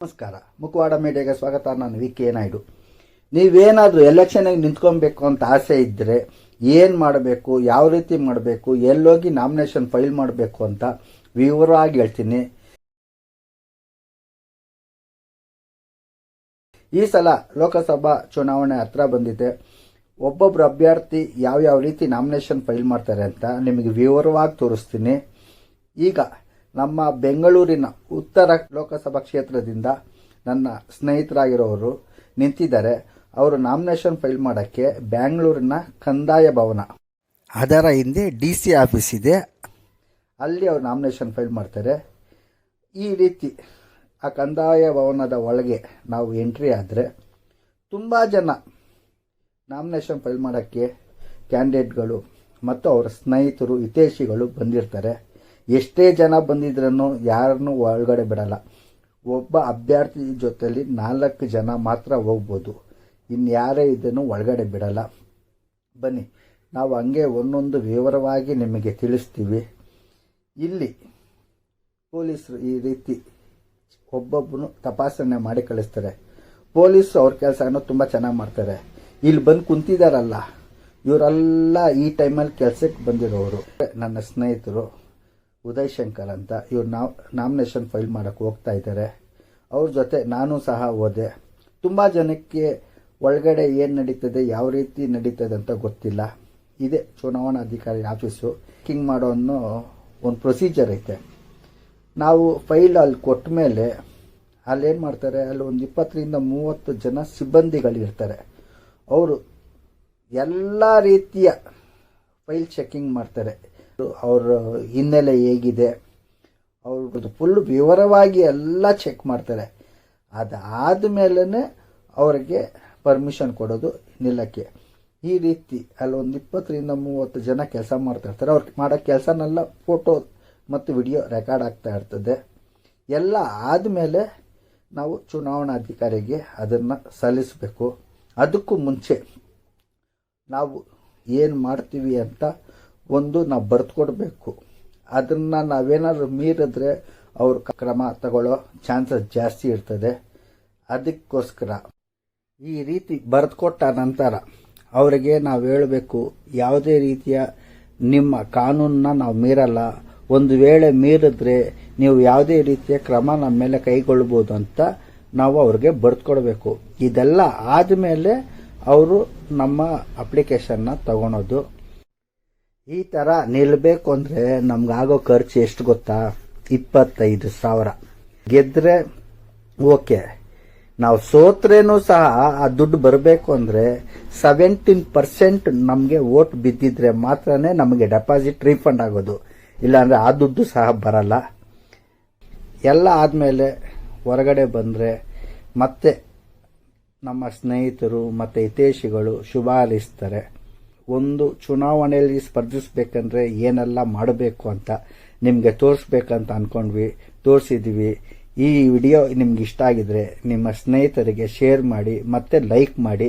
ನಮಸ್ಕಾರ. ಮುಖವಾಡ ಮೀಡಿಯಾಗೆ ಸ್ವಾಗತ. ನಾನು ವಿ. ಕೆ. ನಾಯ್ಡು. ನೀವೇನಾದರೂ ಎಲೆಕ್ಷನ್ಗೆ ನಿಂತ್ಕೊಬೇಕು ಅಂತ ಆಸೆ ಇದ್ದರೆ ಏನು ಮಾಡಬೇಕು, ಯಾವ ರೀತಿ ಮಾಡಬೇಕು, ಎಲ್ಲೋಗಿ ನಾಮಿನೇಷನ್ ಫೈಲ್ ಮಾಡಬೇಕು ಅಂತ ವಿವರವಾಗಿ ಹೇಳ್ತೀನಿ. ಈ ಸಲ ಲೋಕಸಭಾ ಚುನಾವಣೆ ಹತ್ರ ಬಂದಿದೆ. ಒಬ್ಬೊಬ್ರು ಅಭ್ಯರ್ಥಿ ಯಾವ್ಯಾವ ರೀತಿ ನಾಮಿನೇಷನ್ ಫೈಲ್ ಮಾಡ್ತಾರೆ ಅಂತ ನಿಮಗೆ ವಿವರವಾಗಿ ತೋರಿಸ್ತೀನಿ. ಈಗ ನಮ್ಮ ಬೆಂಗಳೂರಿನ ಉತ್ತರ ಲೋಕಸಭಾ ಕ್ಷೇತ್ರದಿಂದ ನನ್ನ ಸ್ನೇಹಿತರಾಗಿರೋರು ನಿಂತಿದ್ದಾರೆ. ಅವರು ನಾಮಿನೇಷನ್ ಫೈಲ್ ಮಾಡೋಕ್ಕೆ ಬ್ಯಾಂಗ್ಳೂರಿನ ಕಂದಾಯ ಭವನ. ಅದರ ಹಿಂದೆ ಡಿ ಸಿ ಆಫೀಸ್ ಇದೆ. ಅಲ್ಲಿ ಅವರು ನಾಮಿನೇಷನ್ ಫೈಲ್ ಮಾಡ್ತಾರೆ. ಈ ರೀತಿ ಆ ಕಂದಾಯ ಭವನದ ಒಳಗೆ ನಾವು ಎಂಟ್ರಿ ಆದರೆ ತುಂಬ ಜನ ನಾಮಿನೇಷನ್ ಫೈಲ್ ಮಾಡೋಕ್ಕೆ ಕ್ಯಾಂಡಿಡೇಟ್ಗಳು ಮತ್ತು ಅವರ ಸ್ನೇಹಿತರು ಹಿತೇಶಿಗಳು ಬಂದಿರ್ತಾರೆ. ಎಷ್ಟೇ ಜನ ಬಂದಿದ್ರೂ ಯಾರನ್ನು ಒಳಗಡೆ ಬಿಡಲ್ಲ. ಒಬ್ಬ ಅಭ್ಯರ್ಥಿ ಜೊತೆಯಲ್ಲಿ ನಾಲ್ಕು ಜನ ಮಾತ್ರ ಹೋಗ್ಬೋದು. ಇನ್ಯಾರೇ ಇದನ್ನು ಒಳಗಡೆ ಬಿಡಲ್ಲ. ಬನ್ನಿ, ನಾವು ಹಂಗೆ ಒಂದೊಂದು ವಿವರವಾಗಿ ನಿಮಗೆ ತಿಳಿಸ್ತೀವಿ. ಇಲ್ಲಿ ಪೊಲೀಸರು ಈ ರೀತಿ ಒಬ್ಬೊಬ್ಬನು ತಪಾಸಣೆ ಮಾಡಿ ಕಳಿಸ್ತಾರೆ. ಪೊಲೀಸ್ ಅವ್ರ ಕೆಲಸನೂ ತುಂಬ ಚೆನ್ನಾಗಿ ಮಾಡ್ತಾರೆ. ಇಲ್ಲಿ ಬಂದು ಕುಂತಿದಾರಲ್ಲ, ಇವರೆಲ್ಲ ಈ ಟೈಮಲ್ಲಿ ಕೆಲಸಕ್ಕೆ ಬಂದಿರೋರು. ನನ್ನ ಸ್ನೇಹಿತರು ಉದಯ್ ಶಂಕರ್ ಅಂತ. ಇವ್ರು ನಾವ್ ನಾಮಿನೇಷನ್ ಫೈಲ್ ಮಾಡೋಕ್ಕೆ ಹೋಗ್ತಾ ಇದ್ದಾರೆ ಅವ್ರ ಜೊತೆ ನಾನು ಸಹ ಓದೆ ತುಂಬ ಜನಕ್ಕೆ ಒಳಗಡೆ ಏನು ನಡೀತದೆ, ಯಾವ ರೀತಿ ನಡೀತದೆ ಅಂತ ಗೊತ್ತಿಲ್ಲ. ಇದೆ ಚುನಾವಣಾಧಿಕಾರಿ ಆಫೀಸು. ಕಿಂಗ್ ಮಾಡೋ ಅನ್ನೋ ಒಂದು ಪ್ರೊಸೀಜರ್ ಐತೆ. ನಾವು ಫೈಲ್ ಅಲ್ಲಿ ಕೊಟ್ಟ ಮೇಲೆ ಅಲ್ಲಿ ಏನು ಮಾಡ್ತಾರೆ, ಅಲ್ಲಿ ಒಂದು ಇಪ್ಪತ್ತರಿಂದ ಮೂವತ್ತು ಜನ ಸಿಬ್ಬಂದಿಗಳಿರ್ತಾರೆ ಅವರು ಎಲ್ಲ ರೀತಿಯ ಫೈಲ್ ಚೆಕಿಂಗ್ ಮಾಡ್ತಾರೆ. ಅವ್ರ ಹಿನ್ನೆಲೆ ಹೇಗಿದೆ. ಅವ್ರದ್ದು ಫುಲ್ ವಿವರವಾಗಿ ಎಲ್ಲ ಚೆಕ್ ಮಾಡ್ತಾರೆ. ಅದಾದ ಮೇಲೇ ಅವರಿಗೆ ಪರ್ಮಿಷನ್ ಕೊಡೋದು ನಿಲ್ಲಕ್ಕೆ ಈ ರೀತಿ ಅಲ್ಲಿ ಒಂದು ಇಪ್ಪತ್ತರಿಂದ ಮೂವತ್ತು ಜನ ಕೆಲಸ ಮಾಡ್ತಾ ಇರ್ತಾರೆ. ಅವ್ರು ಮಾಡೋ ಕೆಲಸನೆಲ್ಲ ಫೋಟೋ ಮತ್ತು ವಿಡಿಯೋ ರೆಕಾರ್ಡ್ ಆಗ್ತಾ ಇರ್ತದೆ. ಎಲ್ಲ ಆದಮೇಲೆ ನಾವು ಚುನಾವಣಾಧಿಕಾರಿಗೆ ಅದನ್ನು ಸಲ್ಲಿಸಬೇಕು. ಅದಕ್ಕೂ ಮುಂಚೆ ನಾವು ಏನು ಮಾಡ್ತೀವಿ ಅಂತ ಒಂದು ನಾವು ಬರೆದು ಕೊಡಬೇಕು ಅದನ್ನು ನಾವೇನಾದ್ರೂ ಮೀರಿದ್ರೆ ಅವ್ರ ಕ್ರಮ ತಗೊಳ್ಳೋ ಚಾನ್ಸಸ್ ಜಾಸ್ತಿ ಇರ್ತದೆ. ಅದಕ್ಕೋಸ್ಕರ ಈ ರೀತಿ ಬರೆದುಕೊಟ್ಟ ನಂತರ ಅವರಿಗೆ ನಾವು ಹೇಳಬೇಕು, ಯಾವುದೇ ರೀತಿಯ ನಿಮ್ಮ ಕಾನೂನನ್ನ ನಾವು ಮೀರಲ್ಲ. ಒಂದು ವೇಳೆ ಮೀರಿದ್ರೆ ನೀವು ಯಾವುದೇ ರೀತಿಯ ಕ್ರಮ ನಮ್ಮ ಮೇಲೆ ಕೈಗೊಳ್ಬೋದು ಅಂತ ನಾವು ಅವ್ರಿಗೆ ಬರೆದುಕೊಡ್ಬೇಕು. ಇದೆಲ್ಲ ಆದಮೇಲೆ ಅವರು ನಮ್ಮ ಅಪ್ಲಿಕೇಶನ್ನ ತಗೊಳೋದು. ಈ ಥರ ನಿಲ್ಲಬೇಕು ಅಂದರೆ ನಮ್ಗಾಗೋ ಖರ್ಚು ಎಷ್ಟು ಗೊತ್ತಾ? ಇಪ್ಪತ್ತೈದು ಸಾವಿರ. ಗೆದ್ರೆ ಓಕೆ. ನಾವು ಸೋತ್ರೇನೂ ಸಹ ಆ ದುಡ್ಡು ಬರಬೇಕು ಅಂದರೆ ಸೆವೆಂಟೀನ್ ಪರ್ಸೆಂಟ್ ನಮಗೆ ಓಟ್ ಬಿದ್ದಿದ್ರೆ ಮಾತ್ರನೇ ನಮಗೆ ಡೆಪಾಸಿಟ್ ರೀಫಂಡ್ ಆಗೋದು. ಇಲ್ಲಾಂದರೆ ಆ ದುಡ್ಡು ಸಹ ಬರಲ್ಲ. ಎಲ್ಲ ಆದಮೇಲೆ ಹೊರಗಡೆ ಬಂದರೆ ಮತ್ತೆ ನಮ್ಮ ಸ್ನೇಹಿತರು ಮತ್ತು ಹಿತೇಶಿಗಳು ಶುಭ ಒಂದು ಚುನಾವಣೆಯಲ್ಲಿ ಸ್ಪರ್ಧಿಸಬೇಕಂದ್ರೆ ಏನೆಲ್ಲ ಮಾಡಬೇಕು ಅಂತ ನಿಮಗೆ ತೋರಿಸ್ಬೇಕಂತ ಅಂದ್ಕೊಂಡ್ವಿ ತೋರಿಸಿದ್ವಿ. ಈ ವಿಡಿಯೋ ನಿಮ್ಗೆ ಇಷ್ಟ ಆಗಿದ್ರೆ ನಿಮ್ಮ ಸ್ನೇಹಿತರಿಗೆ ಶೇರ್ ಮಾಡಿ, ಮತ್ತೆ ಲೈಕ್ ಮಾಡಿ.